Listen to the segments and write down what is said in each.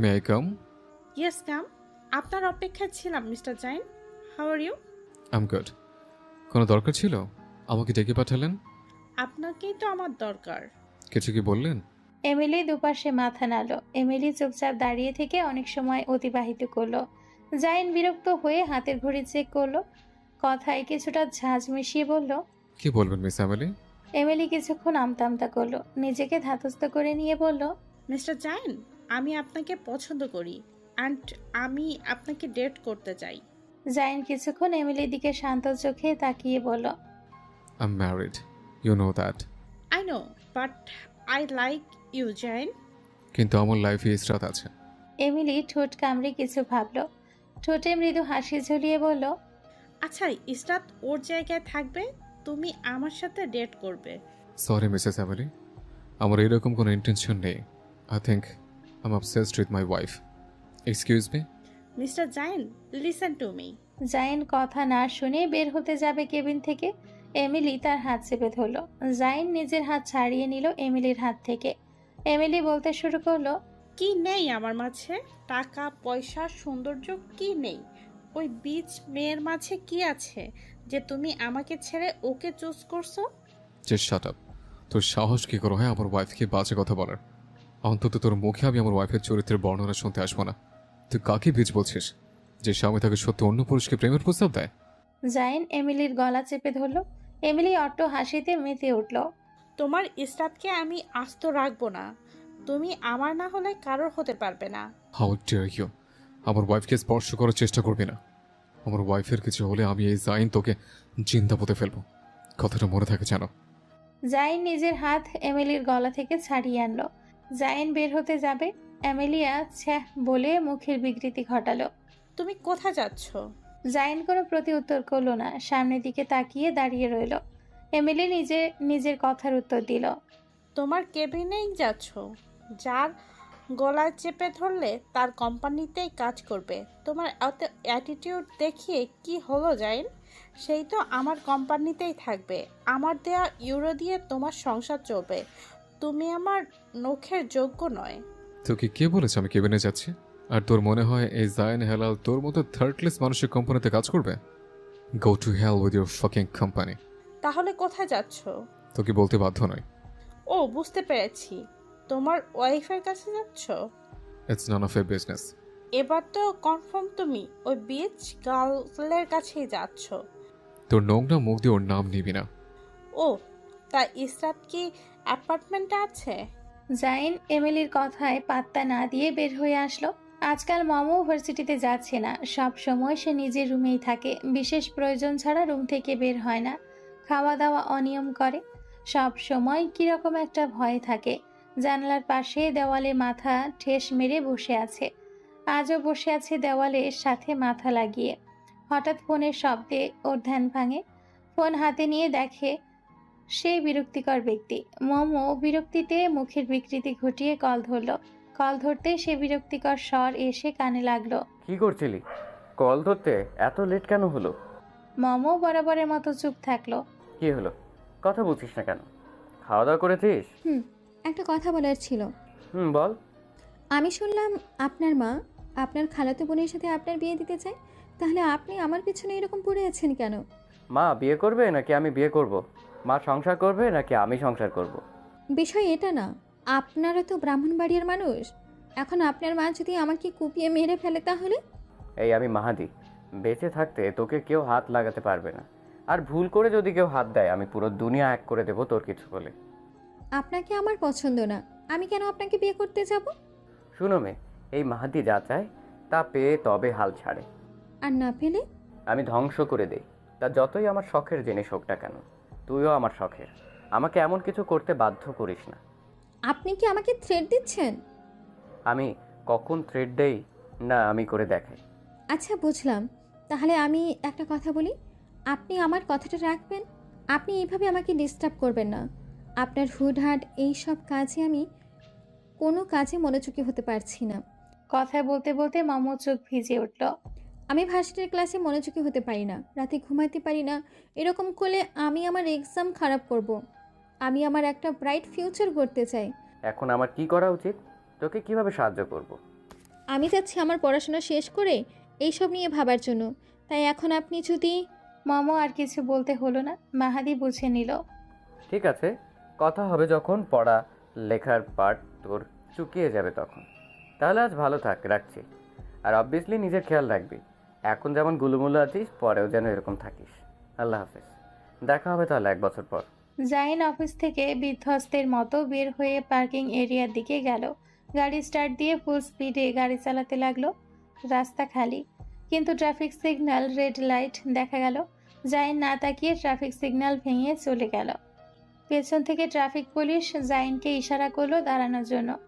May I come yes come আপনার অপেক্ষায় ছিলাম mister Zain. How are you am good কোনো দরকার ছিল? আমাকে ডেকে পাঠালেন? আপনাকেই তো আমার দরকার। কিছু কি বললেন? এমিলি দুপাশে মাথা নাড়ল। এমিলি চুপচাপ দাঁড়িয়ে থেকে অনেক সময় অতিবাহিত করল। জাইন বিরক্ত হয়ে হাতের ঘড়ি চেক করল। কথায় কিছুটা ঝাঁজ মিশিয়ে বলল কি বলবেন মিস এমিলি? এমিলি কিছুক্ষণ আমতামতা করল। নিজেকে ধাতস্থ করে নিয়ে বলল মিস্টার জাইন আমি আপনাকে পছন্দ করি অ্যান্ড আমি আপনাকে ডেট করতে চাই। জাইন কিছুক্ষণ এমিলির দিকে শান্ত চোখে তাকিয়ে বলল I am married you know that I know but I like you Zain. কিন্তু আমার লাইফে ইসরাত আছে। এমিলি ঠোঁট কামড়ে কিছু ভাবল ঠোঁটে মৃদু হাসি ঝুলিয়ে বলল আচ্ছা ইসরাত ওর জায়গায় থাকবে তুমি আমার সাথে ডেট করবে। সরি মিসেস এমিলি আমার এরকম কোনো ইন্টেনশন নেই। I think am obsessed with my wife excuse me mister Zain listen to me Zain কথা না শুনে বের হতে যাবে কেবিন থেকে। এমিলি তার হাত চেপে ধরল। জাইন নিজের হাত ছাড়িয়ে নিল এমিলির হাত থেকে। এমিলি বলতে শুরু করল কি নেই আমার মাঝে? টাকা পয়সা সৌন্দর্য কি নেই? ওই বীজ মেয়ের মাঝে কি আছে যে তুমি আমাকে ছেড়ে ওকে চুজ করছ? যে শাট আপ তোর সাহস কি করে হয় আমার ওয়াইফকে বাজে কথা বলার? অন্তত তোর মুখে আমি আমার ওয়াইফের চরিত্রের বর্ণনা শুনতে আসব না। তুই কাকে বীজ বলছিস? যে স্বামী তাকে সত্যি অন্য পুরুষকে প্রেমের প্রস্তাব দেয়? জাইন এমিলির গলা চেপে ধরল। এমিলি অট্ট হাসিতে মেতে উঠল। তোমার ইস্তাদকে আমি আস্ত রাখব না। তুমি আমার না হলে কারোর হতে পারবে না। হাউ ডিয়ার ইউ আমার ওয়াইফকে স্পর্শ করার চেষ্টা করবি না। আমার ওয়াইফের কিছু হলে আমি এই জাইন তোকে চিন্তা পুঁতে ফেলব। কথাটা মনে থাকে জানো। জাইন নিজের হাত এমিলির গলা থেকে ছাড়িয়ে আনলো। জাইন বের হতে যাবে। এমিলিয়া ছ্যাহ বলে মুখের বিকৃতি ঘটালো। তুমি কোথা যাচ্ছ? জাইন কোনো প্রতি উত্তর করল না সামনের দিকে তাকিয়ে দাঁড়িয়ে রইল। এমিলি নিজে নিজের কথার উত্তর দিল। তোমার কেবিনেই যাচ্ছ? যার গলায় চেপে ধরলে তার কোম্পানিতেই কাজ করবে। তোমার এত অ্যাটিটিউড দেখিয়ে কি হলো জাইন সেই তো আমার কোম্পানিতেই থাকবে। আমার দেয়া ইউরো দিয়ে তোমার সংসার চলবে। তুমি আমার নখের যোগ্য নয়। তোকে কে বলেছে আমি কেবিনে যাচ্ছি? আর তোর মনে হয় এই জায়ন হেলাল তোর মতো থার্ডলেস মানুষের কোম্পানিতে কাজ করবে? Go to hell with your fucking company তাহলে কোথায় যাচ্ছ? তোকে বলতে বাধ্য নয় ও বুঝতে পেরেছি। তোমার ওয়াইফের কাছে যাচ্ছ? It's none of a business এবার তো কনফার্ম তুমি ওই বিচ গার্লের কাছেই যাচ্ছ। তোর নোংরা মুখ দিয়ে ওর নাম নিবি না। ও তা ইসরাত কি অ্যাপার্টমেন্টে আছে? জাইন এমিলির কথায় পাত্তা না দিয়ে বের হয়ে আসলো। আজকাল মমও ভার্সিটিতে যাচ্ছে না। সব সময় সে নিজের রুমেই থাকে। বিশেষ প্রয়োজন ছাড়া রুম থেকে বের হয় না। খাওয়া দাওয়া অনিয়ম করে। সব সময় কীরকম একটা ভয় থাকে। জানলার পাশে দেওয়ালে মাথা ঠেস মেরে বসে আছে। আজও বসে আছে দেওয়ালের সাথে মাথা লাগিয়ে। হঠাৎ ফোনের শব্দে ওর ধ্যান ভাঙে। ফোন হাতে নিয়ে দেখে সেই বিরক্তিকর ব্যক্তি। মোমো বিরক্তিতে মুখের বিকৃতি ঘটিয়ে কল ধরল। কল ধরতে সে বিরক্তিকর স্বর এসে কানে লাগল। কি করছিলি? কল ধরতে এত লেট কেন হলো? মোমো বরাবরের মতো চুপ থাকল। কি হলো? কথা বলছিস না কেন? খাওয়া দাওয়া করেছিস? হুম একটা কথা বলার ছিল। হুম বল। আমি শুনলাম আপনার মা আপনার খালাতো বোনের সাথে আপনার বিয়ে দিতে চায়। তাহলে আপনি আমার পিছনে এরকম পড়ে আছেন কেন? মা বিয়ে করবে নাকি আমি বিয়ে করব? মা সংসার করবে নাকি আমি সংসার করব? বিষয় এটা না আপনারা তো ব্রাহ্মণবাড়িয়ার মানুষ। এখন আপনার মা যদি আমাকে কুপিয়ে মেরে ফেলে তাহলে? এই আমি মাহাদি বেঁচে থাকতে তোকে কেউ হাত লাগাতে পারবে না। আর ভুল করে যদি কেউ হাত দেয় আমি পুরো দুনিয়া এক করে দেবো তোর কিছু বলে। আপনাকে আমার পছন্দ না আমি কেন আপনাকে বিয়ে করতে যাব? শুনো মে এই মাহাদি যা চায় তা পেয়ে তবে হাল ছাড়ে। আর না পেলে? আমি ধ্বংস করে দেই তা যতই আমার শখের জিনিস হোক না কেন। তুইও আমার শখের। আমাকে এমন কিছু করতে বাধ্য করিস না। আপনি কি আমাকে থ্রেড দিচ্ছেন? আমি কখন থ্রেড দেই না আমি করে দেখাই আচ্ছা বুঝলাম। তাহলে আমি একটা কথা বলি। আপনি আমার কথাটা রাখবেন। আপনি এইভাবে আমাকে ডিস্টার্ব করবেন না। আপনার হুডহাট এই সব কাজে আমি কোনো কাজে মনোযোগী হতে পারছি না। কথা বলতে বলতে মোমো চোখ ভিজে উঠল। আমি ভার্সিটির ক্লাসে মনোযোগী হতে পারি না রাতে ঘুমাতে পারি না এরকম করলে আমি আমার এক্সাম খারাপ করব। আমি আমার একটা ব্রাইট ফিউচার করতে চাই। এখন আমার কি করা উচিত? তোকে কীভাবে সাহায্য করব। আমি চাচ্ছি আমার পড়াশোনা শেষ করে এইসব নিয়ে ভাবার জন্য। তাই এখন আপনি যদি মম আর কিছু বলতে হলো না মাহাদি বুঝে নিল। ঠিক আছে কথা হবে যখন পড়া লেখার পাঠ তোর চুকিয়ে যাবে তখন। তাহলে আজ ভালো থাক রাখছি। আর অবভিয়াসলি নিজের খেয়াল রাখবি। এখন যেমন গুলুমুলু আছিস, পরেও যেন এরকম থাকিস। আল্লাহ হাফেজ। দেখা হবে তাহলে এক বছর পর। জাইন অফিস থেকে বিধ্বস্তের মতো বের হয়ে পার্কিং এরিয়ার দিকে গেল। গাড়ি স্টার্ট দিয়ে ফুল স্পিডে গাড়ি চালাতে লাগল। রাস্তা খালি। কিন্তু ট্রাফিক সিগন্যাল, রেড লাইট দেখা গেল। জাইন না তাকিয়ে ট্রাফিক সিগন্যাল ভেঙে চলে গেল। পেছন থেকে ট্রাফিক পুলিশ জাইনকে ইশারা করল দাঁড়ানোর জন্য।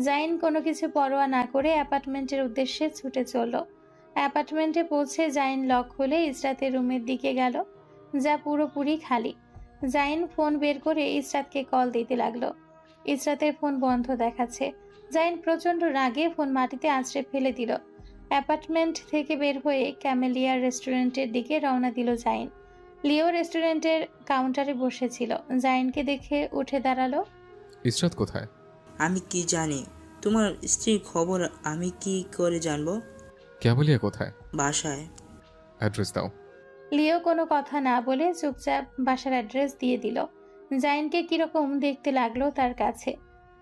জাইন কোনো কিছু পরোয়া না করে অ্যাপার্টমেন্টের উদ্দেশ্যে ছুটে চলল। অ্যাপার্টমেন্টে পৌঁছে জাইন লক খুলে ইসরাতের রুমের দিকে গেল যা পুরোপুরি খালি। জাইন ফোন বের করে ইসরাতকে কল দিতে লাগল। ইসরাতের ফোন বন্ধ দেখাচ্ছে। জাইন প্রচণ্ড রাগে ফোন মাটিতে আছড়ে ফেলে দিল। অ্যাপার্টমেন্ট থেকে বের হয়ে ক্যামেলিয়ার রেস্টুরেন্টের দিকে রওনা দিল জাইন। লিও রেস্টুরেন্টের কাউন্টারে বসেছিল। জাইনকে দেখে উঠে দাঁড়াল। ইসরাত কোথায়? আমি কি জানি? তোমার স্ত্রীর খবর আমি কি করে জানব? ক্যাবলিয়া কোথায়? বাসায়। অ্যাড্রেস দাও। লিও কোনো কথা না বলে চুপচাপ বাসার অ্যাড্রেস দিয়ে দিল। জাইনকে কীরকম দেখতে লাগল তার কাছে।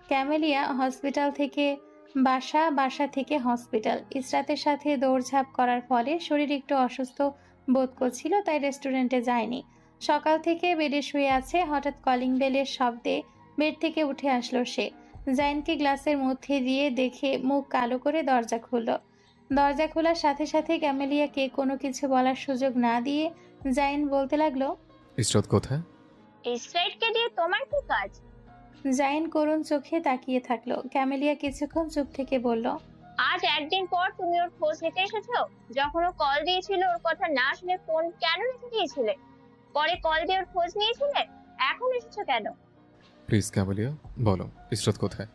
ক্যামেলিয়া হসপিটাল থেকে বাসা বাসা থেকে হসপিটাল। ইসরাতের সাথে দৌড়ঝাঁপ করার ফলে শরীর একটু অসুস্থ বোধ করছিল তাই রেস্টুরেন্টে যায়নি। সকাল থেকে বেডে শুয়ে আছে হঠাৎ কলিং বেলের শব্দে বেড থেকে উঠে আসলো সে। জাইনকে গ্লাসের মধ্যে দিয়ে দেখে মুখ কালো করে দরজা খুলল। দরজা খোলার সাথে সাথে ক্যামেলিয়াকে কোনো কিছু বলার সুযোগ না দিয়ে জাইন বলতে লাগল ইসরাত কোথায়? ইসরায়েলকে দিয়ে তোমার কি কাজ? জাইন করুণ চোখে তাকিয়ে থাকল। ক্যামেলিয়া কিছুক্ষণ চুপ থেকে বলল আজ একদিন পর তুমি ওর খোঁজ নিতে এসেছ? যখন ও কল দিয়েছিল ওর কথা না শুনে ফোন কেন রেখে দিয়েছিলে? পরে কল দিয়ে ওর খোঁজ নিয়েছিলে? এখন এসেছ কেন? প্লিজ ক্যাবলিয়া বলো ইসরাত কোথায়?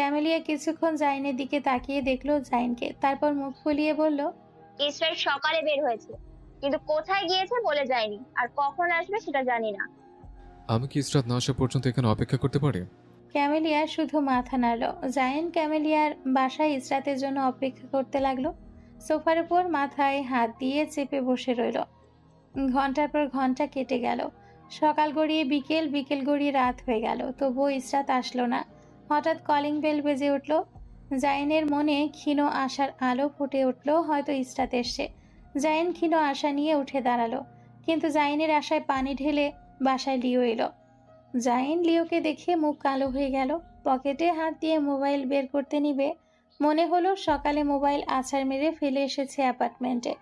ক্যামেলিয়া কিছুক্ষণ জাইনের দিকে তাকিয়ে দেখল জাইনকে। তারপর মুখ ফুলিয়ে বলল ইসরায়েল সকালে বের হয়েছে কিন্তু কোথায় গিয়েছে বলে যায়নি আর কখন আসবে সেটা জানি না। আমি কি ইসরাত না আসা পর্যন্ত এখানে অপেক্ষা করতে পারি? ক্যামেলিয়া শুধু মাথা নাড়ল। জাইন ক্যামেলিয়ার বাসায় ইসরাতের জন্য অপেক্ষা করতে লাগল। সোফার উপর মাথায় হাত দিয়ে চেপে বসে রইল। ঘণ্টার পর ঘণ্টা কেটে গেল। সকাল গড়িয়ে বিকেল বিকেল গড়িয়ে রাত হয়ে গেল। তবুও ইসরাত আসলো না। হঠাৎ কলিং বেল বেজে উঠল। জাইনের মনে ক্ষীণ আশার আলো ফুটে উঠল, হয়তো ইসরাত এসছে। জাইন ক্ষীণ আশা নিয়ে উঠে দাঁড়াল, কিন্তু জাইনের আশায় পানি ঢেলে বাসায় লিও এলো। জাইন লিওকে দেখে মুখ কালো হয়ে গেল। পকেটে হাত দিয়ে মোবাইল বের করতে নিবে, মনে হলো সকালে মোবাইল আছাড় মেরে ফেলে এসেছে অ্যাপার্টমেন্টে।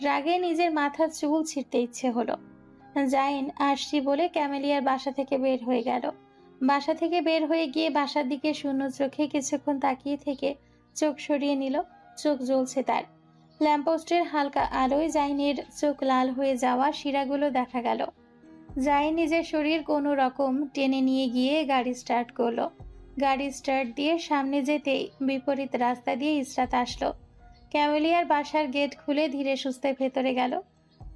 রাগে নিজের মাথার চুল ছিঁড়তে ইচ্ছে হলো। জাইন আসছি বলে ক্যামেলিয়ার বাসা থেকে বের হয়ে গেল। বাসা থেকে বের হয়ে গিয়ে বাসার দিকে শূন্য চোখে কিছুক্ষণ তাকিয়ে থেকে চোখ সরিয়ে নিল, চোখ জ্বলছে তার। ল্যাম্পপোস্টের হালকা আলোয় জাইনের চোখ লাল হয়ে যাওয়া শিরাগুলো দেখা গেল। যাই নিজের শরীর কোনো রকম টেনে নিয়ে গিয়ে গাড়ি স্টার্ট করল। গাড়ি স্টার্ট দিয়ে সামনে যেতেই বিপরীত রাস্তা দিয়ে ইসরাত আসলো। ক্যামেলিয়ার বাসার গেট খুলে ধীরে সুস্থে ভেতরে গেল।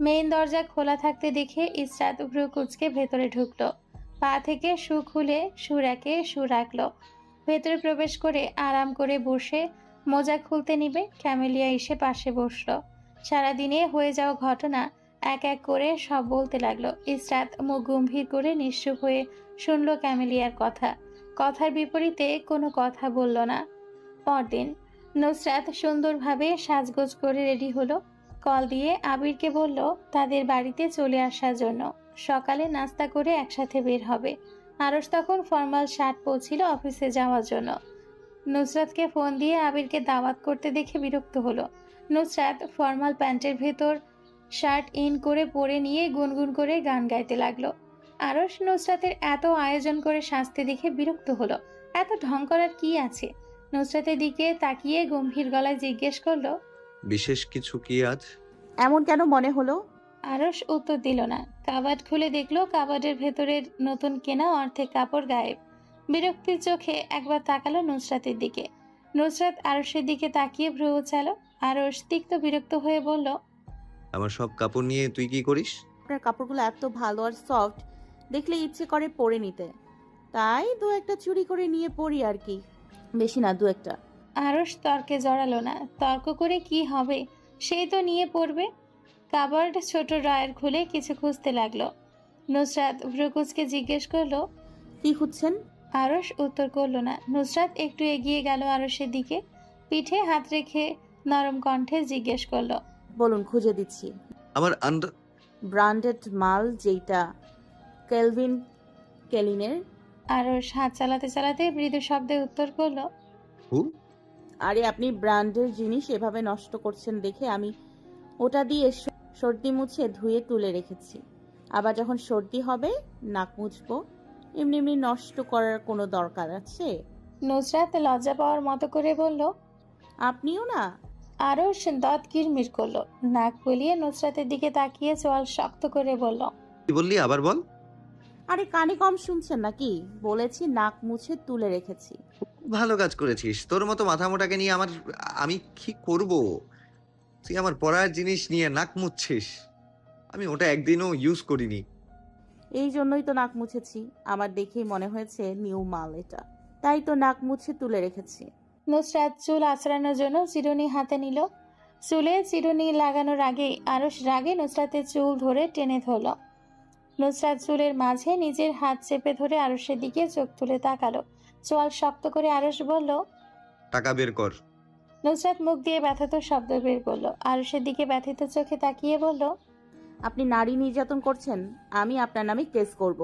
মেইন দরজা খোলা থাকতে দেখে ইসরাত ভ্রু কুচকে ভেতরে ঢুকলো। পা থেকে শু খুলে রাখে শু রাখল। ভেতরে প্রবেশ করে আরাম করে বসে মোজা খুলতে নিবে ক্যামেলিয়া এসে পাশে বসল। সারাদিনে হয়ে যাওয়া ঘটনা এক এক করে সব বলতে লাগল। ইসরাত মুখ গম্ভীর করে নিশ্চুপ হয়ে শুনল ক্যামেলিয়ার কথা। কথার বিপরীতে কোনো কথা বলল না। পরদিন নুসরাত সুন্দরভাবে সাজগোজ করে রেডি হলো। কল দিয়ে আবিরকে বলল, তাদের বাড়িতে চলে আসার জন্য। সকালে নাস্তা করে একসাথে বের হবে। আরস তখন ফর্মাল শার্ট পরছিল অফিসে যাওয়ার জন্য। নুসরাতকে ফোন দিয়ে আবিরকে দাওয়াত করতে দেখে বিরক্ত হলো। নুসরাত ফর্মাল প্যান্টের ভেতর শার্ট ইন করে পরে নিয়ে গুনগুন করে গান গাইতে লাগল। আরস নুসরাতের এত আয়োজন করে সাজতে দেখে বিরক্ত হলো। এত ঢং করার কি আছে? নুসরাতের দিকে তাকিয়ে গম্ভীর গলায় জিজ্ঞেস করল বিশেষ কিছু কি আজ? এমন কেন মনে হলো? আরস উত্তর দিল না। কাবাড খুলে দেখল কাবাডের ভেতরের নতুন কেনা অর্ধেক কাপড় গায়েব। বিরক্তির চোখে একবার তাকালো নুসরাতের দিকে। নুসরাত আরসের দিকে তাকিয়ে ভ্রু চালো আরস তিক্ত বিরক্ত হয়ে বলল আমার সব কাপড় নিয়ে তুই কি করিস? আপনার কাপড়গুলো এত ভালো আর সফট দেখলে ইচ্ছে করে পরে নিতে। তাই দু একটা চুরি করে নিয়ে পরি আর কি। বেশি না দু একটা। আরস তর্কে জড়ালো না। তর্ক করে কি হবে? সেই তো নিয়ে পড়বে। কাবার্ড ছোট ড্রয়ার খুলে কিছু খুঁজতে লাগল। নুসরাত ভ্রুকুচকে জিজ্ঞেস করল কি খুঁজছেন? আরস উত্তর করল না। নুসরাত একটু এগিয়ে গেল আরসের দিকে পিঠে হাত রেখে নরম কণ্ঠে জিজ্ঞেস করল বলুন খুঁজে দিচ্ছি। আমার আন্ডার ব্র্যান্ডেড মাল যেটা কেলভিন কেলিনের? আরস হাত চালাতে চালাতে মৃদু শব্দে উত্তর করল হু আরে আপনি ব্র্যান্ডের জিনিস এভাবে নষ্ট করছেন দেখে আমি ওটা দিয়ে সর্দি মুছে ধুয়ে তুলে রেখেছি। আবার যখন সর্দি হবে নাক মুছবো। এমনি এমনি নষ্ট করার কোনো দরকার আছে? নুসরাত লজ্জা পাওয়ার মতো করে বলল আপনিও না? আরস দাঁত কিরমির করল। নাক গলিয়ে নুসরাতের দিকে তাকিয়ে চোয়াল শক্ত করে বলল কি বললি? আবার বল। আরে কানে কম শুনছেন নাকি? বলেছি নাক মুছে তুলে রেখেছি। ভালো কাজ করেছিস। তোর মতো মাথা মোটাকে নিয়ে আমার আমি কি করব? তুই আমার পড়ার জিনিস নিয়ে নাক মুছছিস আমি ওটা একদিনও ইউজ করিনি। এই জন্যই তো নাক মুছেছি। আমার দেখেই মনে হয়েছে নিউ মাল এটা। তাই তো নাক মুছে তুলে রেখেছি। নুসরাত চুল আছড়ানোর জন্য চিরুনি হাতে নিল। চুলে চিরুনি লাগানোর আগে আরস রাগে নুসরাতের চুল ধরে টেনে ধরল। নুসরাত চুলের মাঝে নিজের হাত চেপে ধরে আরসের দিকে চোখ তুলে তাকালো। চোয়াল শক্ত করে আরস বলল টাকা বের কর। নুসরাত মুখ দিয়ে ব্যথিত শব্দ বের করল। আরসের দিকে ব্যথিত চোখে তাকিয়ে বলল আপনি নারী নির্যাতন করছেন আমি আপনার নামে কেস করব।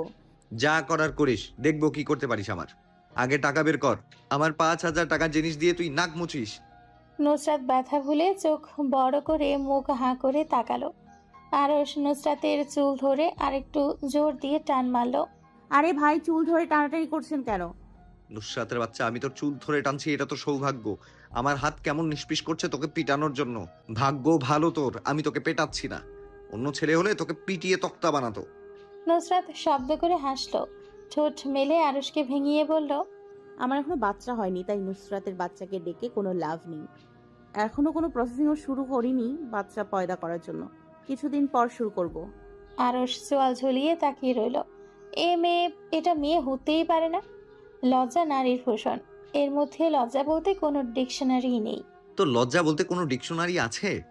যা করার করিস দেখব কি করতে পারিস আমার। আগে টাকা বের কর আমার পাঁচ হাজার টাকার জিনিস দিয়ে তুই নাক মুছিস। নুসরাত ব্যথা ভুলে চোখ বড় করে মুখ হাঁ করে তাকালো। আরস নুসরাতের চুল ধরে আরেকটু জোর দিয়ে টান মারলো। আরে ভাই চুল ধরে টানাটানি করছেন কেন? নুসরাতের বাচ্চা আমি তোর চুল ধরে টানছি এটা তো সৌভাগ্য। আমার হাত কেমন নিষ্পিস করছে তোকে পিটানোর জন্য। ভাগ্য ভালো তোর আমি তোকে পেটাচ্ছি না। অন্য ছেলে হলে তোকে পিটিয়ে তক্তা বানাতো। নুসরাত শব্দ করে হাসলো। ঠোঁট মেলে আরসকে ভেঙিয়ে বলল আমার এখনও বাচ্চা হয়নি তাই নুসরাতের বাচ্চাকে ডেকে কোনো লাভ নেই। এখনও কোনো প্রসেসিংও শুরু করিনি বাচ্চা পয়দা করার জন্য। কিছুদিন পর শুরু করব। আরস চোয়াল ঝুলিয়ে তাকিয়ে রইল। এ মেয়ে এটা মেয়ে হতেই পারে না। লজ্জা নারীর ভূষণ এর মধ্যে লজ্জা বলতে কোনো ডিকশনারি নেই। তোর লজ্জা বলতে কোনো ডিকশনারি আছে?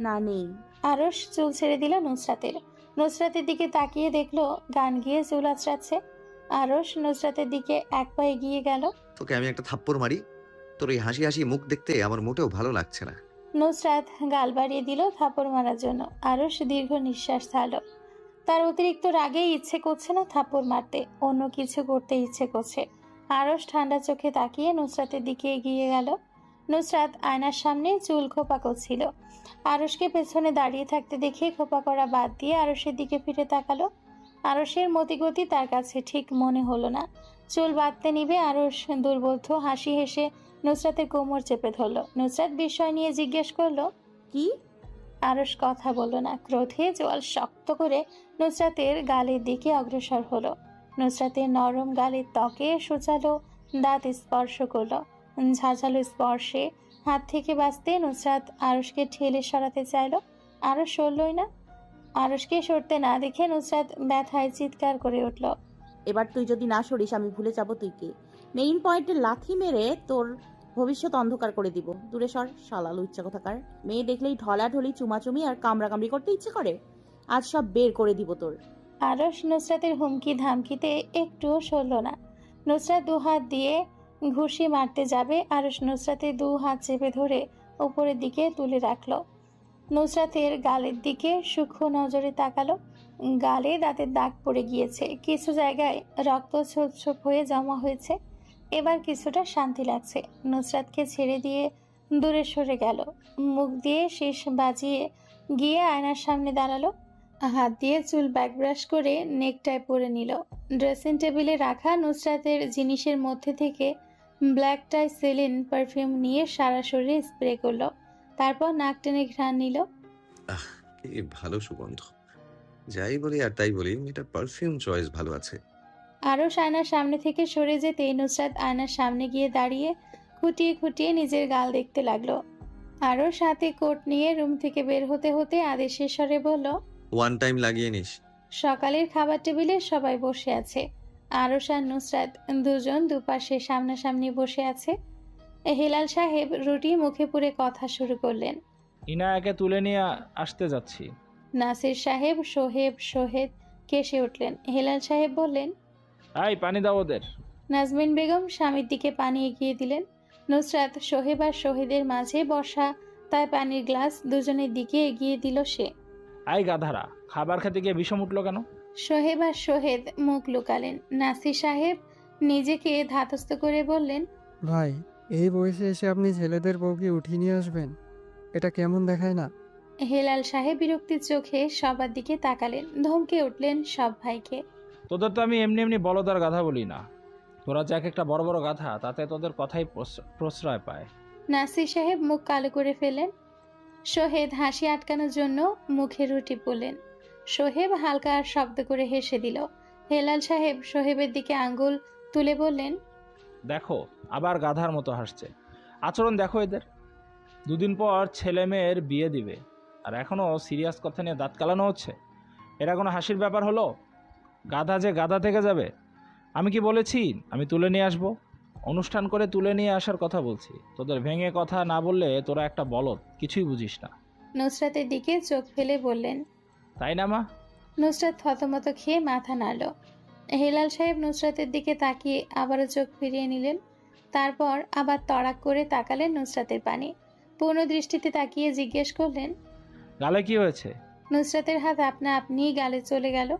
না নেই। আরস চুল ছেড়ে দিল নুসরাতের। নুসরাতের দিকে তাকিয়ে দেখল গান গিয়ে চুল আঁচড়াচ্ছে। আরস নুসরাতের দিকে এক পা এগিয়ে গেল। তোকে আমি একটা থাপ্পড় মারি। তোর এই হাসি হাসি মুখ দেখতে আমার মোটেও ভালো লাগছে না। নুসরাত গাল বাড়িয়ে দিল থাপড় মারার জন্য। আরস দীর্ঘ নিঃশ্বাস ছাড়ল। তার অতিরিক্ত রাগেই ইচ্ছে করছে না থাপড় মারতে। অন্য কিছু করতে ইচ্ছে করছে। আরস ঠান্ডা চোখে তাকিয়ে নুসরাতের দিকে এগিয়ে গেল। নুসরাত আয়নার সামনে চুল খোপা করছিল। আরসকে পেছনে দাঁড়িয়ে থাকতে দেখে খোপা করা বাদ দিয়ে আরসের দিকে ফিরে তাকালো। আরসের মতিগতি তার কাছে ঠিক মনে হলো না। চুল বাঁধতে নিবে আরস দুর্বোধ্য হাসি হেসে নুসরাতের কোমর চেপে ধরলো। নুসরাত বিষয় নিয়ে জিজ্ঞেস করল, কি? আরস কথা বলল না। ক্রোধে জল শক্ত করে নুসরাতের গালের দিকে অগ্রসর হলো। নুসরাতের নরম গালের ত্বকে সুচালো দাঁত স্পর্শ করল। ঝাঁঝালো স্পর্শে হাত থেকে বাঁচতে নুসরাত আরসকে ঠেলে সরাতে চাইলো। আরস সরলই না? আরসকে সরতে না দেখে নুসরাত ব্যথায় চিৎকার করে উঠল। এবার তুই যদি না সরিস, আমি ভুলে যাব তুই কে? মেইন পয়েন্টে লাথি মেরে তোর ভবিষ্যৎ অন্ধকার করে দিব। দূরে সর, শালালু ইচ্ছা কোথাকার। মেয়ে দেখলেই ঢলাঢলি, চুমাচুমি আর কামড়াকামড়ি করতে ইচ্ছে করে? আজ সব বের করে দিব তোর। আরস নুসরাতের হুমকি ধামকিতে একটুও সরল না। নুসরাত দু হাত দিয়ে ঘুষি মারতে যাবে আরস নুসরাতের দু হাত চেপে ধরে উপরের দিকে তুলে রাখল। নুসরাতের গালের দিকে সূক্ষ্ম নজরে তাকালো। গালে দাঁতের দাগ পড়ে গিয়েছে। কিছু জায়গায় রক্ত ছোপ ছোপ হয়ে জমা হয়েছে। এবার কিছুটা শান্তি লাগছে। নুসরাতকে ছেড়ে দিয়ে দূরে সরে গেল। মুখ দিয়ে শেষ বাজিয়ে গিয়ে আয়নার সামনে দাঁড়াল। হাত দিয়ে চুল ব্যাক ব্রাশ করে নেকটাই পরে নিল। ড্রেসিং টেবিলে রাখা নুসরাতের জিনিসের মধ্যে থেকে ব্ল্যাক টাই সেলিন পারফিউম নিয়ে সারা শরীরে স্প্রে করল। তারপর নাক টেনে ঘ্রাণ নিল। ভালো সুগন্ধ। যাই বলি আর তাই বলি এটা পারফিউম চয়েস ভালো আছে। আরও আয়নার সামনে থেকে সরে যেতেই নুসরাত আয়নার সামনে গিয়ে দাঁড়িয়ে খুঁটিয়ে খুঁটিয়ে নিজের গাল দেখতে লাগল। আরও সাথে কোট নিয়ে রুম থেকে বের হতে হতে আদেশের স্বরে বলল ওয়ান টাইম লাগিয়ে নিস। সকালের খাবার টেবিলে সবাই বসে আছে। আরস আর নুসরাত দুজন দুপাশে সামনাসামনি বসে আছে। হেলাল সাহেব রুটি মুখে পুরে কথা শুরু করলেন। ইনায়াকে তুলে নিয়ে আসতে যাচ্ছি। নাসির সাহেব সোহেব সোহেদ কেসে উঠলেন। হেলাল সাহেব বললেন আই পানি দাও ওদের। নাজমিন বেগম স্বামীর দিকে পানি এগিয়ে দিলেন। নুসরাত সোহেব আর সোহেদের মাঝে বসা তাই পানির গ্লাস দুজনের দিকে এগিয়ে দিল সে। আই গাধারা খাবার খেতে গিয়ে বিষম উঠল কেন? সোহেব আর সোহেদ মুখ লুকালেন। নাসির সাহেব নিজেকে ধাতস্থ করে বললেন ভাই এই বয়সে এসে আপনি ছেলেদের বউকে উঠিয়ে নিয়ে আসবেন? এটা কেমন দেখায় না? হেলাল সাহেব বিরক্তির চোখে সবার দিকে তাকালেন ধমকে উঠলেন সব ভাইকে। তোদের তো আমি এমনি এমনি বলদার গাধা বলি না। তোরা যে এক একটা বড় বড় গাধা তাতে তোদের কথাই প্রশ্র- প্রশ্রয় পায়। নাসির সাহেব মুখ কালো করে ফেলেন সোহেদ হাসি আটকানোর জন্য মুখে রুটি বললেন সোহেব হালকা শব্দ করে হেসে দিল। হেলাল সাহেব সোহেবের দিকে আঙ্গুল তুলে বললেন, দেখো, আবার গাধার মতো হাসছে। আচরণ দেখো এদের। দুদিন পর ছেলে মেয়ের বিয়ে দিবে, আর এখনও সিরিয়াস কথা নিয়ে দাঁত কালানো হচ্ছে। এরা কোনো হাসির ব্যাপার হলো? গাধা যে গাধা থেকে যাবে। আমি কি বলেছি? আমি তুলে নিয়ে আসব? অনুষ্ঠান করে তুলে নিয়ে আসার কথা বলছি। তোদের ভেঙে কথা না বললে তোরা একটা বলদ কিছুই বুঝিস না। নুসরাতের দিকে চোখ ফেলে বললেন তাই না মা? নুসরাত থতমত খেয়ে মাথা নাড়ল। হেলাল সাহেব নুসরাতের দিকে তাকিয়ে আবারও চোখ ফিরিয়ে নিলেন। তারপর আবার তড়াক করে তাকালেন নুসরাতের পানে। পূর্ণ দৃষ্টিতে তাকিয়ে জিজ্ঞেস করলেন গালে কি হয়েছে? নুসরাতের হাত আপনা আপনিই গালে চলে গেল।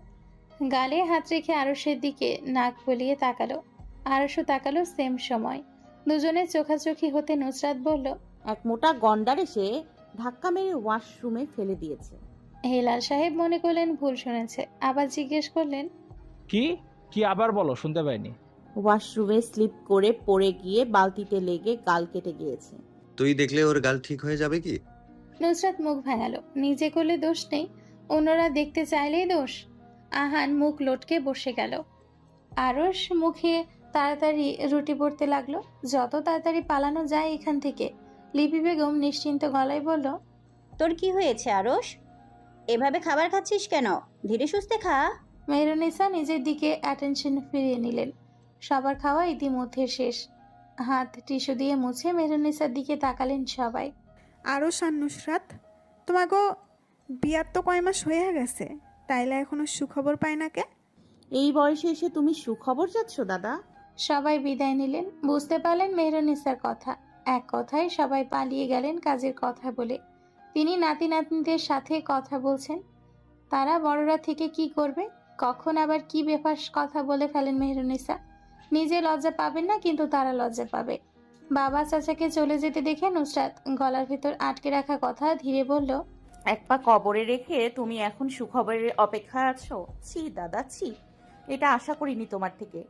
গালে হাত রেখে আরসের দিকে নাক বলিয়ে তাকালো। আরসও তাকালো সেম সময়। দুজনে চোখাচোখি হতে নুসরাত বলল এক মোটা গন্ডার এসে ধাক্কা মেরে ওয়াশরুমে ফেলে দিয়েছে। হেলাল সাহেব মনে করলেন ভুল শুনেছে আবার জিজ্ঞেস করলেন কি? কি আবার বলো শুনতে পাইনি। ওয়াশরুমে স্লিপ করে পড়ে গিয়ে বালতিতে লেগে গাল কেটে গিয়েছে। তুই দেখলে ওর গাল ঠিক হয়ে যাবে কি? নুসরাত মুখ ভাঙালো নিজে করলে দোষ নেই অন্যরা দেখতে চাইলেই দোষ। আহান মুখ লটকে বসে গেল। আরস মুখে তাড়াতাড়ি রুটি পড়তে লাগল। যত তাড়াতাড়ি পালানো যায় এখান থেকে। লিপি বেগম নিশ্চিন্ত গলায় বলল তোর কি হয়েছে আরস এভাবে খাবার খাচ্ছিস কেন? ধীরে সুস্থে খা। মেহরুনিসা নিজের দিকে অ্যাটেনশন ফিরিয়ে নিলেন। সবার খাওয়া ইতিমধ্যে শেষ। হাত টিস্যু দিয়ে মুছে মেহরুনিসার দিকে তাকালেন সবাই। আরও সান নুসরাত তোমাকে বিয়ার তো কয় মাস হয়ে গেছে তাইলে এখনও সুখবর পায় না কে? এই বয়সে এসে তুমি সুখবর যাচ্ছ দাদা? সবাই বিদায় নিলেন। বুঝতে পারলেন মেহরুনিসার কথা। এক কথায় সবাই পালিয়ে গেলেন কাজের কথা বলে। তিনি নাতি নাতনিদের সাথে কথা বলছেন। তারা বড়রা থেকে কি করবে? কখন আবার কি বেফাস কথা বলে ফেলেন মেহরুনিসা? নিজে লজ্জা পাবেন না, কিন্তু তারা লজ্জা পাবে। বাবা চাচাকে চলে যেতে দেখে নুসরাত গলার ভেতর আটকে রাখা কথা ধীরে বলল, এক পা কবরে রেখে তুমি এখন সুখবরের অপেক্ষায় আছো? ছি, দাদা, ছি। এটা আশা করিনি তোমার থেকে।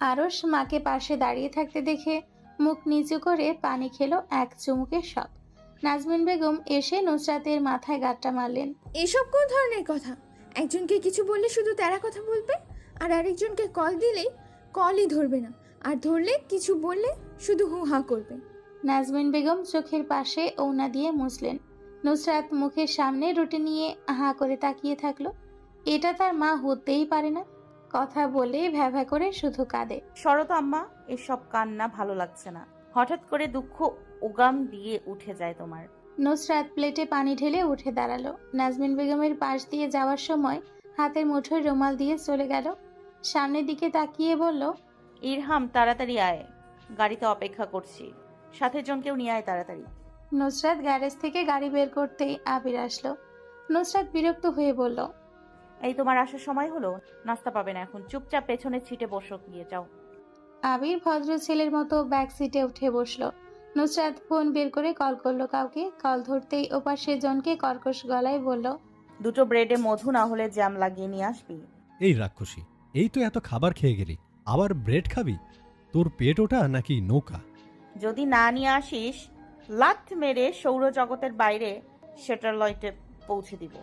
আরস মাকে পাশে দাঁড়িয়ে থাকতে দেখে মুখ নিচু করে পানি খেলো এক চুমুকে সব নাজমিন বেগম এসে নুসরাতের মাথায় গাঁটটা মারলেন। এসব কোন ধরনের কথা? একজনকে কিছু বললে শুধু তেরা কথা বলবে? আর আরেকজনকে কল দিলেই কলই ধরবে না। আর ধরলে কিছু বললে শুধু হু হা করবে। নাজমিন বেগম চোখের পাশে ওনা দিয়ে মুছলেন। নুসরাত মুখের সামনে রুটি নিয়ে হা করে তাকিয়ে থাকল। এটা তার মা হতেই পারে না। কথা বলে ভ্যা ভ্যা করে শুধু কাঁদে। শরত আম্মা এসব কান্না ভালো লাগছে না। হঠাৎ করে দুঃখ উগাম দিয়ে উঠে যায় তোমার। নুসরাত প্লেটে পানি ঢেলে উঠে দাঁড়াল। নাজমিন বেগমের পাশ দিয়ে যাওয়ার সময় হাতের মুঠোয় রুমাল দিয়ে চলে গেল। সামনের দিকে তাকিয়ে বলল ইরহাম তাড়াতাড়ি আয়। গাড়িতে অপেক্ষা করছি। সাথে জনকেও নিয়ে আয় তাড়াতাড়ি। নুসরাত গ্যারেজ থেকে গাড়ি বের করতেই আবির আসলো। নুসরাত বিরক্ত হয়ে বলল এই তোমার আসার সময় হলো? নাস্তা পাবে না এখন। চুপচাপ পেছনে ছিটে বসো গিয়ে যাও। আবির ভদ্র ছেলের মতো ব্যাক সিটে উঠে বসল। নুসরাত ফোন বের করে কল করল কাউকে। কল ধরতেই ওপাশে জনকে কর্কশ গলায় বলল দুটো ব্রেডে মধু না হলে জ্যাম লাগিয়ে নিয়ে আসবি? এই রাক্ষসী এই তো এত খাবার খেয়ে গেলি। আবার ব্রেড খাবি? তোর পেট ওটা নাকি নৌকা? যদি না নিয়ে আসিস লাথ মেরে সৌরজগতের বাইরে সেটার লয়টে পৌঁছে দিব।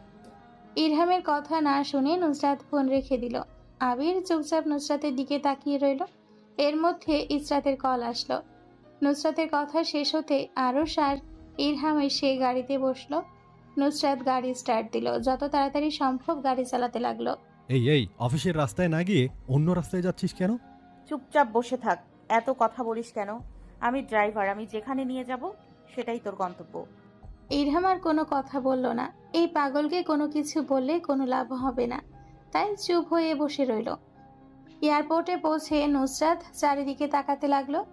ইরহামের কথা না শুনে নুসরাত ফোন রেখে দিল। আবির চুপচাপ নুসরাতের দিকে তাকিয়ে রইল। এর মধ্যে ইসরাতের কল আসলো। নুসরাতের কথা শেষ হতে আরও সার ইরহাম এসে গাড়িতে বসল। নুসরাত গাড়ি স্টার্ট দিল। যত তাড়াতাড়ি সম্ভব গাড়ি চালাতে লাগল। এই এই অফিসের রাস্তায় না গিয়ে অন্য রাস্তায় যাচ্ছিস কেন? চুপচাপ বসে থাক। এত কথা বলিস কেন? আমি ড্রাইভার আমি যেখানে নিয়ে যাব সেটাই তোর গন্তব্য। ইরহাম আর কোনো কথা বলল না। এই পাগলকে কোনো কিছু বললে কোনো লাভ হবে না। তাই চুপ হয়ে বসে রইল। এয়ারপোর্টে পৌঁছে নুসরাত চারিদিকে তাকাতে লাগল।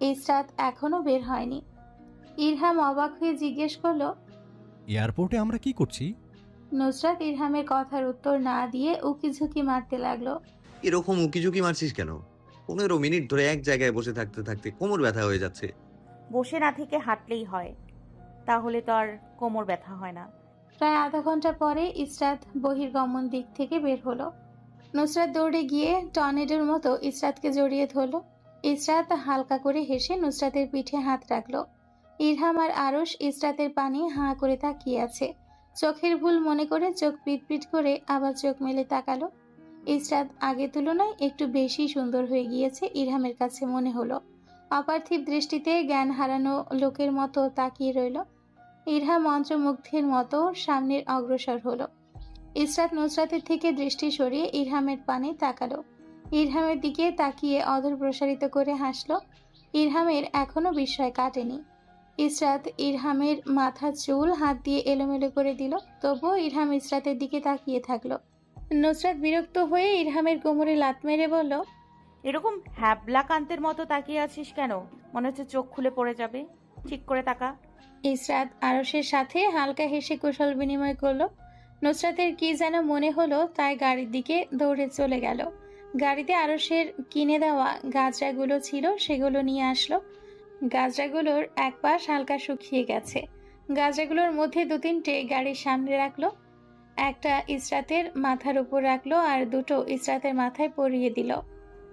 ইসরাত এখনও বের হয়নি। ইরহাম অবাক হয়ে জিজ্ঞেস করল এয়ারপোর্টে আমরা কি করছি? নুসরাত ইরহামের কথার উত্তর না দিয়ে উকি ঝুঁকি মারতে লাগল। এরকম উকিঝুঁকি মারছিস কেন? পনেরো মিনিট ধরে এক জায়গায় বসে থাকতে থাকতে কোমর ব্যথা হয়ে যাচ্ছে। বসে না থেকে হাঁটলেই হয়। তাহলে তো আর কোমর ব্যথা হয় না। প্রায় আধা ঘণ্টা পরে ইসরাত বহির্গমন দিক থেকে বের হলো। নুসরাত দৌড়ে গিয়ে টর্নেডোর মতো ইসরাতকে জড়িয়ে ধরলো। ইসরাত হালকা করে হেসে নুসরাতের পিঠে হাত রাখল। ইরহাম আর আরস ইসরাতের পানি হাঁ করে তাকিয়ে আছে। চোখের ভুল মনে করে চোখ পিটপিট করে আবার চোখ মেলে তাকালো। ইসরাত আগের তুলনায় একটু বেশি সুন্দর হয়ে গিয়েছে ইরহামের কাছে মনে হলো। অপার্থিব দৃষ্টিতে জ্ঞান হারানো লোকের মতো তাকিয়ে রইল। ইরহাম মন্ত্রমুগ্ধের মতো সামনের অগ্রসর হলো। ইসরাত নুসরাতের থেকে দৃষ্টি সরিয়ে ইরহামের পানে তাকালো। ইরহামের দিকে তাকিয়ে অধর প্রসারিত করে হাসলো। ইরহামের এখনও বিস্ময় কাটেনি। ইসরাত ইরহামের মাথার চুল হাত দিয়ে এলোমেলো করে দিল, তবুও ইরহাম ইসরাতের দিকে তাকিয়ে থাকল। নুসরাত বিরক্ত হয়ে ইরহামের কোমরে লাত মেরে বলল, এরকম হ্যাবলা কান্তের মতো তাকিয়ে আছিস কেন? মনে হচ্ছে চোখ খুলে পড়ে যাবে। ঠিক করে তাকা। ইসরাত আরসের সাথে হালকা হেসে কুশল বিনিময় করল। নুসরাতের কি যেন মনে হলো, তাই গাড়ির দিকে দৌড়ে চলে গেল। গাড়িতে আরসের কিনে দেওয়া গাজরাগুলো ছিল, সেগুলো নিয়ে আসলো। গাজরাগুলোর এক পাশ হালকা শুকিয়ে গেছে। গাজরাগুলোর মধ্যে দু তিনটে গাড়ির সামনে রাখল। একটা ইসরাতের মাথার উপর রাখল আর দুটো ইসরাতের মাথায় পরিয়ে দিল।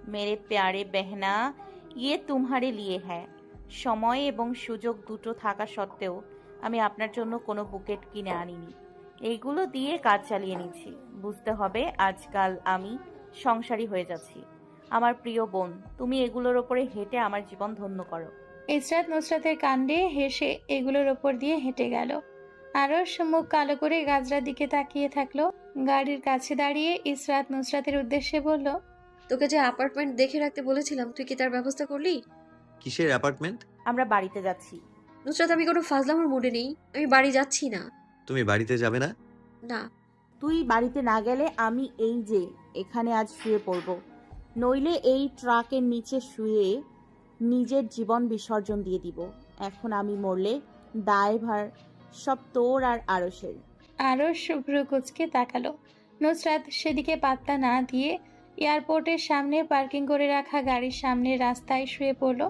মেরে প্যারে বেহনা ইয়ে তুমহারে লিয়ে হ্যাঁ সময় এবং সুযোগ দুটো থাকা সত্ত্বেও আমি আপনার জন্য কোনো বুকেট কিনে আনিনি। এইগুলো দিয়ে কাজ চালিয়ে নিচ্ছি। বুঝতে হবে আজকাল আমি সংসারী হয়ে যাচ্ছি। আমার প্রিয় বোন তুমি এগুলোর ওপরে হেঁটে আমার জীবন ধন্য করো। ইসরাত নুসরাতের কাণ্ডে হেসে এগুলোর ওপর দিয়ে হেঁটে গেল। আরস মুখ কালো করে গাজরার দিকে তাকিয়ে থাকল। গাড়ির কাছে দাঁড়িয়ে ইসরাত নুসরাতের উদ্দেশ্যে বলল তোকে যে অ্যাপার্টমেন্ট দেখে রাখতে বলেছিলাম তুই কি তার ব্যবস্থা করলি? কিসের অ্যাপার্টমেন্ট? আমরা বাড়িতে যাচ্ছি। নুসরাত আমি কোনো ফাজলামোর মুডে নেই। আমি বাড়ি যাচ্ছি না। তুমি বাড়িতে যাবে না? না। তুই বাড়িতে না গেলে আমি এই যে এখানে আজ শুয়ে পড়ব। নইলে এই ট্রাকের নিচে শুয়ে নিজের জীবন বিসর্জন দিয়ে দিব। এখন আমি মরলে দায়ভার সব তোর আর আরসের আরস ভ্রু কুচকে তাকালো। নুসরাত সেদিকে পাত্তা না দিয়ে এয়ারপোর্টের সামনে পার্কিং করে রাখা গাড়ির সামনে রাস্তায় শুয়ে পড়ল।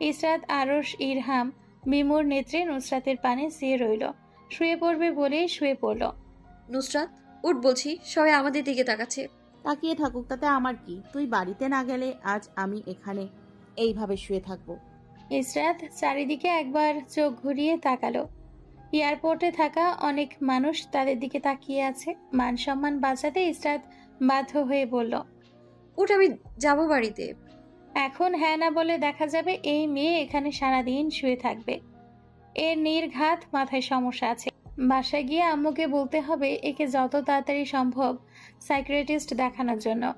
ইসরাত আরস ইরহাম বিমুর নেত্রে নুসরাতের পানে চেয়ে রইল। শুয়ে পড়বে বলেই শুয়ে পড়ল। নুসরাত উঠ বলছি সবাই আমাদের দিকে তাকাচ্ছে। তাকিয়ে থাকুক তাতে আমার কি? তুই বাড়িতে না গেলে আজ আমি এখানে এইভাবে শুয়ে থাকব। ইসরাত চারিদিকে একবার চোখ ঘুরিয়ে তাকালো। এয়ারপোর্টে থাকা অনেক মানুষ তাদের দিকে তাকিয়ে আছে। মান সম্মান বাঁচাতে ইসরাত বাধ্য হয়ে বলল উঠ আমি যাব বাড়িতে। এখন হ্যাঁ না বলে দেখা যাবে এই মেয়ে এখানে সারাদিন শুয়ে থাকবে। এর নির্ঘাত মাথায় সমস্যা আছে। বাসায় গিয়ে আম্মুকে বলতে হবে একে যত তাড়াতাড়ি সম্ভব সাইক্রেটিস্ট দেখানোর জন্য।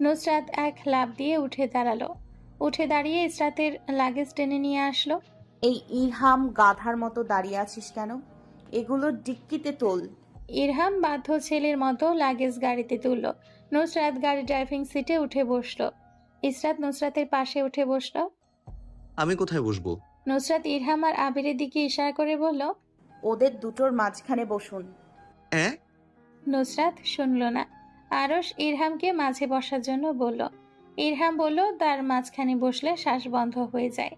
নুসরাত এক লাভ দিয়ে উঠে দাঁড়াল। উঠে দাঁড়িয়ে ইসরাতের লাগেজ টেনে নিয়ে আসলো। এই ইরহাম গাধার মতো দাঁড়িয়ে আছিস কেন? এগুলো ডিক্কিতে তোল। ইরহাম বাধ্য ছেলের মতো লাগেজ গাড়িতে তুলল। নুসরাত গাড়ি ড্রাইভিং সিটে উঠে বসল। ইসরাত নুসরাতের পাশে উঠে বসল। আমি কোথায় বসবো? নুসরাত ইরহাম আর আবিরের দিকে ইশারা করে বলল ওদের দুটোর মাঝখানে বসুন। হ্যাঁ নুসরাত শুনল না। আরস ইরহামকে মাঝে বসার জন্য বলল ইরহাম বলল তার মাঝখানে বসলে শ্বাস বন্ধ হয়ে যায়।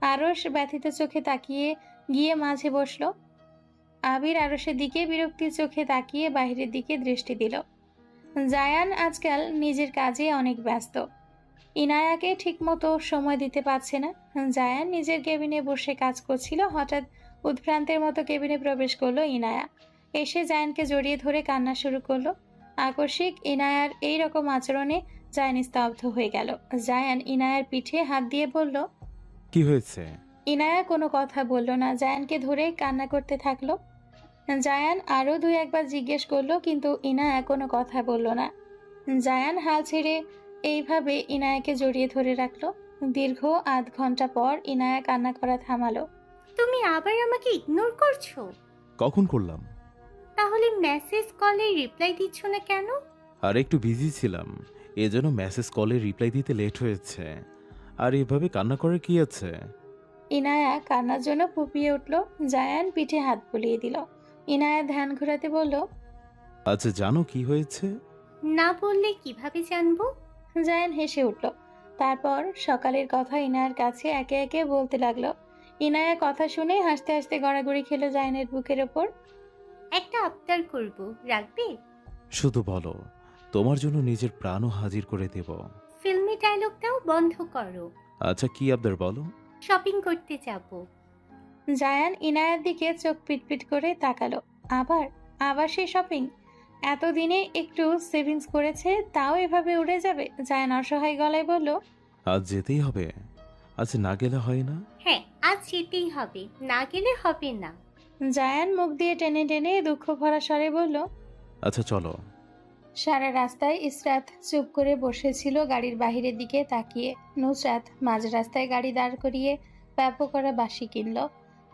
আরস ব্যথিত চোখে তাকিয়ে গিয়ে মাঝে বসল। আবির আরসের দিকে বিরক্তির চোখে তাকিয়ে বাইরের দিকে দৃষ্টি দিল। জায়ান আজকাল নিজের কাজে অনেক ব্যস্ত। ইনায়াকে ঠিকমতো সময় দিতে পারছে না। জায়ান নিজের কেবিনে বসে কাজ করছিল। হঠাৎ উদ্ভ্রান্তের মতো কেবিনে প্রবেশ করল ইনায়া। এসে জায়ানকে জড়িয়ে ধরে কান্না শুরু করল। আকস্মিক ইনায়ার এই রকম আচরণে জায়ান স্তব্ধ হয়ে গেল। জায়ান ইনায়ার পিঠে হাত দিয়ে বলল কি হয়েছে? ইনায়া কোনো কথা বলল না। জায়ানকে ধরে কান্না করতে থাকল। জায়ান আরও দুই একবার জিজ্ঞেস করল কিন্তু ইনায়া কোনো কথা বলল না। জায়ান হাল ছেড়ে এইভাবে ইনায়াকে জড়িয়ে ধরে রাখল। দীর্ঘ আধ ঘণ্টা পর ইনায়া কান্না করা থামালো। তুমি আবার আমাকে ইগনোর করছ? কখন করলাম? তাহলে মেসেজ কলে রিপ্লাই দিচ্ছ না কেন? আর একটু বিজি ছিলাম। এজন্য মেসেজ কলে রিপ্লাই দিতে লেট হয়েছে। আর এভাবে কান্না করে কি আছে? ইনায়া কান্নার জন্য ফুপিয়ে উঠল। জায়ান পিঠে হাত বুলিয়ে দিল। ইনায়া ধ্যান ঘোরাতে বলল আচ্ছা জানো কি হয়েছে? না বললে কীভাবে জানব? জায়ান হেসে উঠল। তারপর সকালের কথা ইনায়ার কাছে একে একে বলতে লাগল। ইনায়া কথা শুনে হাসতে হাসতে গড়াগড়ি খেলো জায়ানের বুকের ওপর। একটা আবদার করব রাখবে? শুধু বলো তোমার জন্য নিজের প্রাণও হাজির করে দেব। ফিল্মি ডায়লগটাও বন্ধ করো। আচ্ছা কি আবদার বলো? শপিং করতে যাব। জায়ান ইনায়ার দিকে চোখ পিটপিট করে তাকালো। আবার আবার সেই শপিং? এতদিনে একটু সেভিংস করেছে তাও এভাবে উড়ে যাবে? জায়ান অসহায় গলায় বলল আজ যেতেই হবে। আজ না গেলে হয় না? হ্যাঁ আজ যেতেই হবে। না গেলে হবে না। জায়ান মুখ দিয়ে টেনে টেনে দুঃখ ভরা স্বরে বলল আচ্ছা চলো। সারা রাস্তায় ইসরাত চুপ করে বসেছিল গাড়ির বাহিরের দিকে তাকিয়ে। নুসরাত মাঝ রাস্তায় গাড়ি দাঁড় করিয়ে ব্যাপক করা বাঁশি কিনল।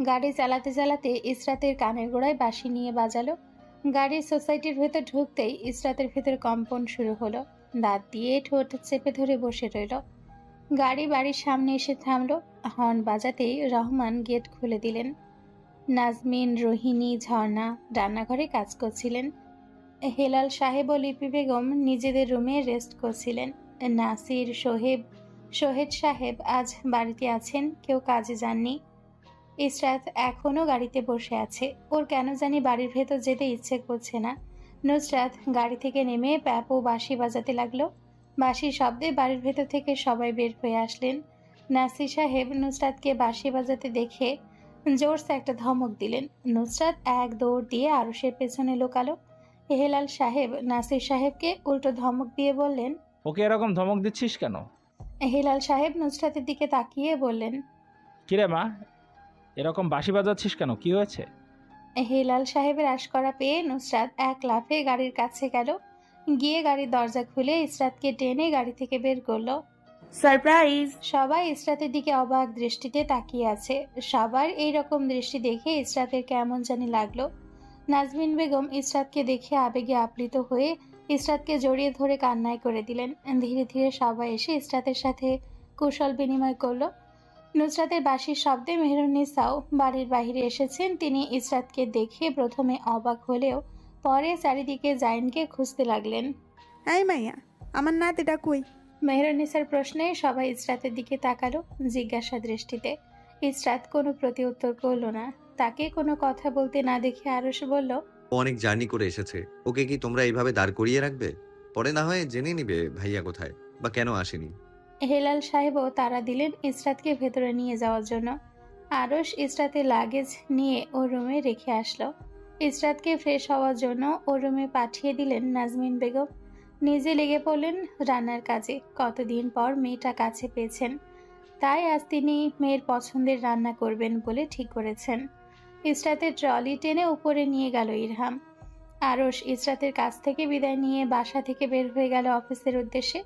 গাড়ি চালাতে চালাতে ইসরাতের কানের গোড়ায় বাঁশি নিয়ে বাজালো। গাড়ির সোসাইটির ভেতর ঢুকতেই ইসরাতের ভেতর কম্পন শুরু হলো। দাঁত দিয়ে ঠোঁট চেপে ধরে বসে রইল। গাড়ি বাড়ির সামনে এসে থামলো। হর্ন বাজাতেই রহমান গেট খুলে দিলেন। নাজমিন, রোহিণী, ঝর্ণা রান্নাঘরে কাজ করছিলেন। হেলাল সাহেব ও লিপি বেগম নিজেদের রুমে রেস্ট করছিলেন। নাসির, সোহেব, সোহেদ সাহেব আজ বাড়িতে আছেন, কেউ কাজে যাননি। ইসরাত এখনও গাড়িতে বসে আছে। ওর কেন জানি বাড়ির ভেতর যেতে ইচ্ছে করছে না। নুসরাত গাড়ি থেকে নেমে প্যাপ ও বাঁশি বাজাতে লাগল। বাঁশির শব্দে বাড়ির ভেতর থেকে সবাই বের হয়ে আসলেন। নাসির সাহেব নুসরাতকে বাঁশি বাজাতে দেখে জোরসে একটা ধমক দিলেন। নুসরাত এক দৌড় দিয়ে আরুষের পেছনে লোকালো। হেলাল সাহেব নাসির সাহেবকে উল্টো ধমক দিয়ে বললেন ওকে এরকম ধমক দিচ্ছিস কেন? হেলাল সাহেব নুসরাতের দিকে তাকিয়ে বললেন কিরে মা এরকম বাঁশি বাজাচ্ছিস কেন? কি হয়েছে? হেলাল সাহেবের আশ করা পেয়ে নুসরাত এক লাফে গাড়ির কাছে গেল। গিয়ে গাড়ির দরজা খুলে ইসরাতকে টেনে গাড়ি থেকে বের করল। সারপ্রাইজ! সবাই ইসরাতের দিকে অবাক দৃষ্টিতে তাকিয়ে আছে। সবার এই রকম দৃষ্টি দেখে ইসরাতের কেমন জানি লাগল। নাজমিন বেগম ইসরাতকে দেখে আবেগে আপ্লিত হয়ে ইসরাতকে জড়িয়ে ধরে কান্নায় করে দিলেন। ধীরে ধীরে সবাই এসে ইসরাতের সাথে কুশল বিনিময় করল। নুসরাতের বাঁশির শব্দে মেহরুন্নিসাও বাড়ির বাইরে এসেছেন। তিনি ইসরাতকে দেখে প্রথমে অবাক হলেও পরে চারিদিকে জাইনকে খুঁজতে লাগলেন। এই মাইয়া আমার না নাতিটা কই? মেহরুন্নিসার প্রশ্নে সবাই ইসরাতের দিকে তাকালো জিজ্ঞাসা দৃষ্টিতে। ইসরাত কোনো প্রতি উত্তর করল না। তাকে কোনো কথা বলতে না দেখে আরস বলল ও অনেক জার্নি করে এসেছে। ওকে কি তোমরা এইভাবে দাঁড় করিয়ে রাখবে? পরে না হয় জেনে নিবে ভাইয়া কোথায় বা কেন আসেনি। হেলাল সাহেবও তারা দিলেন ইসরাতকে ভেতরে নিয়ে যাওয়ার জন্য। আরস ইসরাতে লাগেজ নিয়ে ওর রুমে রেখে আসলো। ইসরাতকে ফ্রেশ হওয়ার জন্য ওর রুমে পাঠিয়ে দিলেন নাজমিন বেগম। নিজে লেগে পড়লেন রান্নার কাজে। কতদিন পর মেয়েটা কাছে পেয়েছেন। তাই আজ তিনি মেয়ের পছন্দের রান্না করবেন বলে ঠিক করেছেন। ইসরাতের ট্রলি টেনে উপরে নিয়ে গেল ইরহাম। আরস ইসরাতের কাছ থেকে বিদায় নিয়ে বাসা থেকে বের হয়ে গেল অফিসের উদ্দেশ্যে।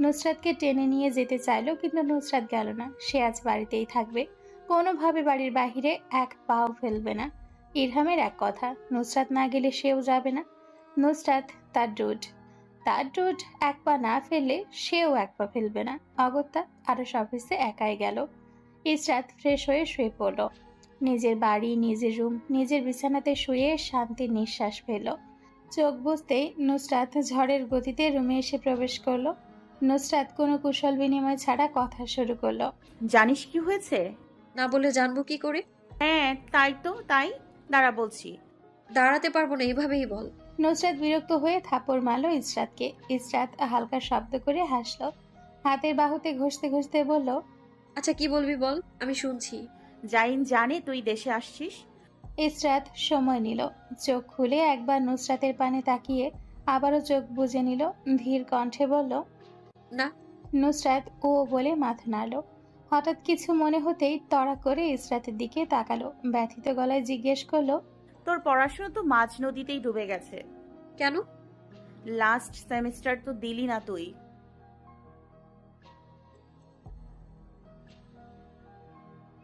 নুসরাতকে টেনে নিয়ে যেতে চাইলো, কিন্তু নুসরাত গেল না। সে আজ বাড়িতেই থাকবে। কোনোভাবে বাড়ির বাহিরে এক পাও ফেলবে না। ইরহামের এক কথা, নুসরাত না গেলে সেও যাবে না। নুসরাত, তার ডুড তার ডুড এক পা না ফেললে সেও এক পা ফেলবে না। অগত্যা আরস অফিসে একাই গেল। ইসরাত ফ্রেশ হয়ে শুয়ে পড়ল। নিজের বাড়ি, নিজের রুম, নিজের বিছানাতে শুয়ে শান্তির নিঃশ্বাস ফেল চোখ বুঝতেই নুসরাত ঝড়ের গতিতে রুমে এসে প্রবেশ করল। নুসরাত কোনো কুশল বিনিময় ছাড়া কথা শুরু করল। জানিস কি হয়েছে? না বলে জানব কি করে? হ্যাঁ তাই তো তাই। দাঁড়া বলছি। দাঁড়াতে পারব না এভাবেই বল। নুসরাত বিরক্ত হয়ে থাপড় মারল ইসরাতকে। ইসরাত হালকা শব্দ করে হাসলো। হাতের বাহুতে ঘষতে ঘষতে বলল আচ্ছা কি বলবি বল? আমি শুনছি। জাইন জানে তুই দেশে আসছিস। ইসরাত সময় নিল। চোখ খুলে একবার নুসরাতের পানে তাকিয়ে আবারও চোখ বুজে নিল। ধীর কণ্ঠে বলল না। নুসরাত ও বলে মাথা নাড়ল। হঠাৎ কিছু মনে হতেই তড়া করে ইসরাতের দিকে তাকালো। ব্যথিত গলায় জিজ্ঞেস করল তোর পড়াশোনা তো মাঝ নদীতেই ডুবে গেছে। কেন? লাস্ট সেমিস্টার তো দিলি না তুই।